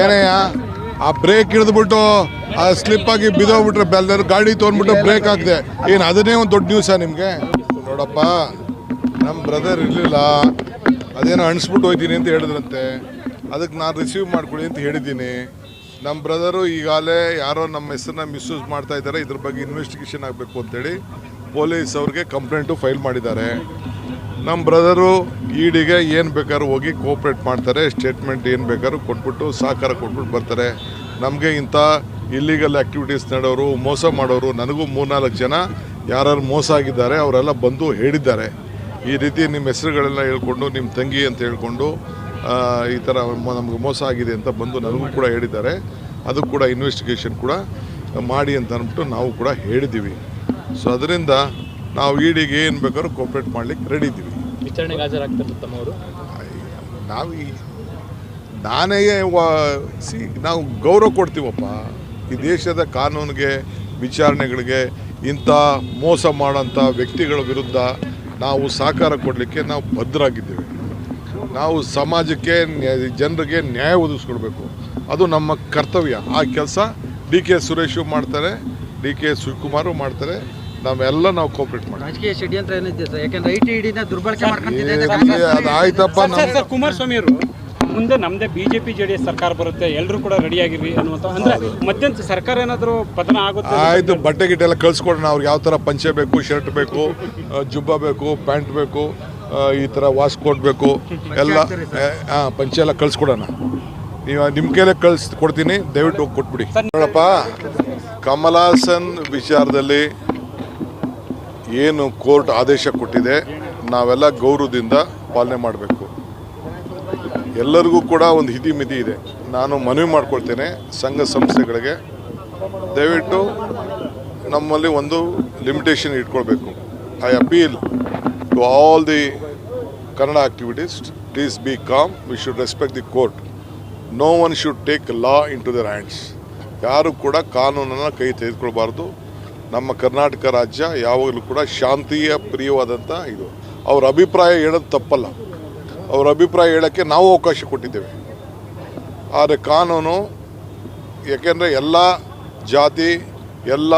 ಏನಯ್ಯ ಆ ಬ್ರೇಕ್ ಹಿಡಿದ್ಬಿಟ್ಟು, ಆ ಸ್ಲಿಪ್ ಆಗಿ ಬಿದೋಗ್ಬಿಟ್ರೆ ಬೆಲ್ಲರು ಗಾಡಿ ತೊಗೊಂಡ್ಬಿಟ್ಟು ಬ್ರೇಕ್ ಹಾಕಿದೆ. ಏನು, ಅದನ್ನೇ ಒಂದು ದೊಡ್ಡ ನ್ಯೂಸಾ ನಿಮಗೆ? ನೋಡಪ್ಪ ನಮ್ಮ ಬ್ರದರ್ ಇರಲಿಲ್ಲ. ಅದೇನೋ ಅಣಿಸ್ಬಿಟ್ಟು ಹೋಯ್ತೀನಿ ಅಂತ ಹೇಳಿದ್ರಂತೆ. ಅದಕ್ಕೆ ನಾನು ರಿಸೀವ್ ಮಾಡ್ಕೊಳ್ಳಿ ಅಂತ ಹೇಳಿದ್ದೀನಿ. ನಮ್ಮ ಬ್ರದರು ಈಗಾಗಲೇ ಯಾರೋ ನಮ್ಮ ಹೆಸರನ್ನ ಮಿಸ್ಯೂಸ್ ಮಾಡ್ತಾ ಇದ್ದಾರೆ. ಇದ್ರ ಬಗ್ಗೆ ಇನ್ವೆಸ್ಟಿಗೇಷನ್ ಆಗಬೇಕು ಅಂತೇಳಿ ಪೊಲೀಸ್ ಅವ್ರಿಗೆ ಕಂಪ್ಲೇಂಟು ಫೈಲ್ ಮಾಡಿದ್ದಾರೆ. ನಮ್ಮ ಬ್ರದರು ಈಡಿಗೆ ಏನು ಬೇಕಾದ್ರೂ ಹೋಗಿ ಕೋಪ್ರೇಟ್ ಮಾಡ್ತಾರೆ, ಸ್ಟೇಟ್ಮೆಂಟ್ ಏನು ಬೇಕಾದ್ರೂ ಕೊಟ್ಬಿಟ್ಟು ಸಹಕಾರ ಕೊಟ್ಬಿಟ್ಟು ಬರ್ತಾರೆ. ನಮಗೆ ಇಂಥ ಇಲ್ಲಿಗಲ್ ಆ್ಯಕ್ಟಿವಿಟೀಸ್ ನಡೆಯೋರು, ಮೋಸ ಮಾಡೋರು ನನಗೂ ಮೂರ್ನಾಲ್ಕು ಜನ ಯಾರು ಮೋಸ ಆಗಿದ್ದಾರೆ ಅವರೆಲ್ಲ ಬಂದು ಹೇಳಿದ್ದಾರೆ. ಈ ರೀತಿ ನಿಮ್ಮ ಹೆಸರುಗಳೆಲ್ಲ ಹೇಳ್ಕೊಂಡು, ನಿಮ್ಮ ತಂಗಿ ಅಂತ ಹೇಳ್ಕೊಂಡು ಈ ಥರ ನಮಗೆ ಮೋಸ ಆಗಿದೆ ಅಂತ ಬಂದು ನನಗೂ ಕೂಡ ಹೇಳಿದ್ದಾರೆ. ಅದು ಕೂಡ ಇನ್ವೆಸ್ಟಿಗೇಷನ್ ಕೂಡ ಮಾಡಿ ಅಂತ ಅಂದ್ಬಿಟ್ಟು ನಾವು ಕೂಡ ಹೇಳಿದ್ದೀವಿ. ಸೊ ಅದರಿಂದ ನಾವು ಈಡಿಗೆ ಏನು ಬೇಕಾದ್ರೂ ಕೋಪ್ರೇಟ್ ಮಾಡ್ಲಿಕ್ಕೆ ರೆಡಿ ಇದ್ದೀವಿ. ವಿಚಾರಣೆಗೆ ಹಾಜರಾಗ್ತಾರೆ ತಮ್ಮವರು? ನಾವು ಈ ನಾನೇ ಸಿ ನಾವು ಗೌರವ ಕೊಡ್ತೀವಪ್ಪ. ಈ ದೇಶದ ಕಾನೂನಿಗೆ ವಿಚಾರಣೆಗಳಿಗೆ ಇಂಥ ಮೋಸ ಮಾಡೋಂಥ ವ್ಯಕ್ತಿಗಳ ವಿರುದ್ಧ ನಾವು ಸಹಕಾರ ಕೊಡಲಿಕ್ಕೆ ನಾವು ಭದ್ರಾಗಿದ್ದೇವೆ. ನಾವು ಸಮಾಜಕ್ಕೆ ಜನರಿಗೆ ನ್ಯಾಯ ಒದಗಿಸ್ಕೊಡ್ಬೇಕು. ಅದು ನಮ್ಮ ಕರ್ತವ್ಯ. ಆ ಕೆಲಸ ಡಿ ಕೆ ಸುರೇಶು ಮಾಡ್ತಾರೆ ಡಿ ಕೆ ಶಿವಕುಮಾರು ಮಾಡ್ತಾರೆ. ನಾವೆಲ್ಲ ನಾವು ಕೋಪರೇಟ್ ಮಾಡ್ತೀವಿ. ರಾಜಕೀಯ ಷಡ್ಯಂತ್ರ ಏನಿದೆ ಸರ್? ಯಾಕಂದ್ರೆ ಐ ಟಿ ಇಡಿನ ದುರ್ಬಳಕೆ ಮಾಡ್ಕೊಂತಿದೆ ಅಂತ ಏ, ಅದು ಆಯ್ತಪ್ಪ ಸರ್, ಕುಮಾರಸ್ವಾಮಿ ಅವರು ಮುಂದೆ ನಮ್ದೇ ಬಿಜೆಪಿ ಎಸ್ ಸರ್ಕಾರ ಬರುತ್ತೆ ಎಲ್ಲರೂ ಕೂಡ ರೆಡಿ ಆಗಿರಿ ಅನ್ನುವಂತ ಅಂದ್ರೆ ಮಧ್ಯಂತರ ಸರ್ಕಾರ ಏನಾದರೂ ಪತನ ಆಗುತ್ತೆ ಆಯ್ತು ಬಟ್ಟೆ ಗಿಟ್ಟೆ ಎಲ್ಲ ಕಳ್ಸ್ಕೊಡೋಣ ಅವ್ರಿಗೆ ಯಾವ ಥರ ಪಂಚೆ ಬೇಕು ಶರ್ಟ್ ಬೇಕು ಜುಬ್ಬ ಬೇಕು ಪ್ಯಾಂಟ್ ಬೇಕು ಈ ಥರ ವಾಸ್ ಕೋಟ್ ಬೇಕು ಎಲ್ಲ ಹಾಂ ಪಂಚೆ ಎಲ್ಲ ಕಳ್ಸ್ಕೊಡೋಣ. ನೀವು ನಿಮ್ಮ ಕೈಲೇ ಕಳ್ಸಿ ಕೊಡ್ತೀನಿ ದಯವಿಟ್ಟು ಹೋಗಿ ಕೊಟ್ಬಿಡಿ. ನೋಡಪ್ಪ ಕಮಲ್ ಹಾಸನ್ ವಿಚಾರದಲ್ಲಿ ಏನು ಕೋರ್ಟ್ ಆದೇಶ ಕೊಟ್ಟಿದೆ, ನಾವೆಲ್ಲ ಗೌರವದಿಂದ ಪಾಲನೆ ಮಾಡಬೇಕು. ಎಲ್ಲರಿಗೂ ಕೂಡ ಒಂದು ಹಿತಿ ಮಿತಿ ಇದೆ. ನಾನು ಮನವಿ ಮಾಡ್ಕೊಳ್ತೇನೆ ಸಂಘ ಸಂಸ್ಥೆಗಳಿಗೆ. ದಯವಿಟ್ಟು ನಮ್ಮಲ್ಲಿ ಒಂದು ಲಿಮಿಟೇಷನ್ ಇಟ್ಕೊಳ್ಬೇಕು. I appeal to all the Kannada activities please be calm we should respect the court no one should take law into their hands ಯಾರು ಕೂಡ ಕಾನೂನನ್ನು ಕೈ ತೆಗೆದುಕೊಳ್ಬಾರ್ದು. ನಮ್ಮ ಕರ್ನಾಟಕ ರಾಜ್ಯ ಯಾವಾಗಲೂ ಕೂಡ ಶಾಂತಿಯ ಪ್ರಿಯವಾದಂಥ ಇದು. ಅವ್ರ ಅಭಿಪ್ರಾಯ ಹೇಳೋದು ತಪ್ಪಲ್ಲ. ಅವ್ರ ಅಭಿಪ್ರಾಯ ಹೇಳೋಕ್ಕೆ ನಾವು ಅವಕಾಶ ಕೊಟ್ಟಿದ್ದೇವೆ. ಆದರೆ ಕಾನೂನು, ಯಾಕೆಂದರೆ ಎಲ್ಲ ಜಾತಿ, ಎಲ್ಲ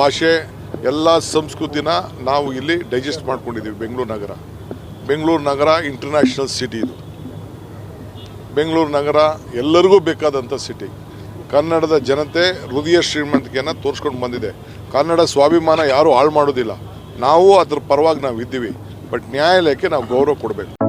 ಭಾಷೆ, ಎಲ್ಲ ಸಂಸ್ಕೃತಿನ ನಾವು ಇಲ್ಲಿ ಡೈಜೆಸ್ಟ್ ಮಾಡ್ಕೊಂಡಿದ್ದೀವಿ ಬೆಂಗಳೂರು ನಗರ. ಬೆಂಗಳೂರು ನಗರ ಇಂಟರ್ನ್ಯಾಷನಲ್ ಸಿಟಿ ಇದು. ಬೆಂಗಳೂರು ನಗರ ಎಲ್ಲರಿಗೂ ಬೇಕಾದಂಥ ಸಿಟಿ ಕನ್ನಡದ ಜನತೆ ಹೃದಯ ಶ್ರೀಮಂತಿಕೆಯನ್ನು ತೋರಿಸ್ಕೊಂಡು ಬಂದಿದೆ. ಕನ್ನಡ ಸ್ವಾಭಿಮಾನ ಯಾರೂ ಹಾಳು ಮಾಡೋದಿಲ್ಲ. ನಾವು ಅದ್ರ ಪರವಾಗಿ ನಾವು ಇದ್ದೀವಿ ಬಟ್ ನ್ಯಾಯಾಲಯಕ್ಕೆ ನಾವು ಗೌರವ ಕೊಡಬೇಕು.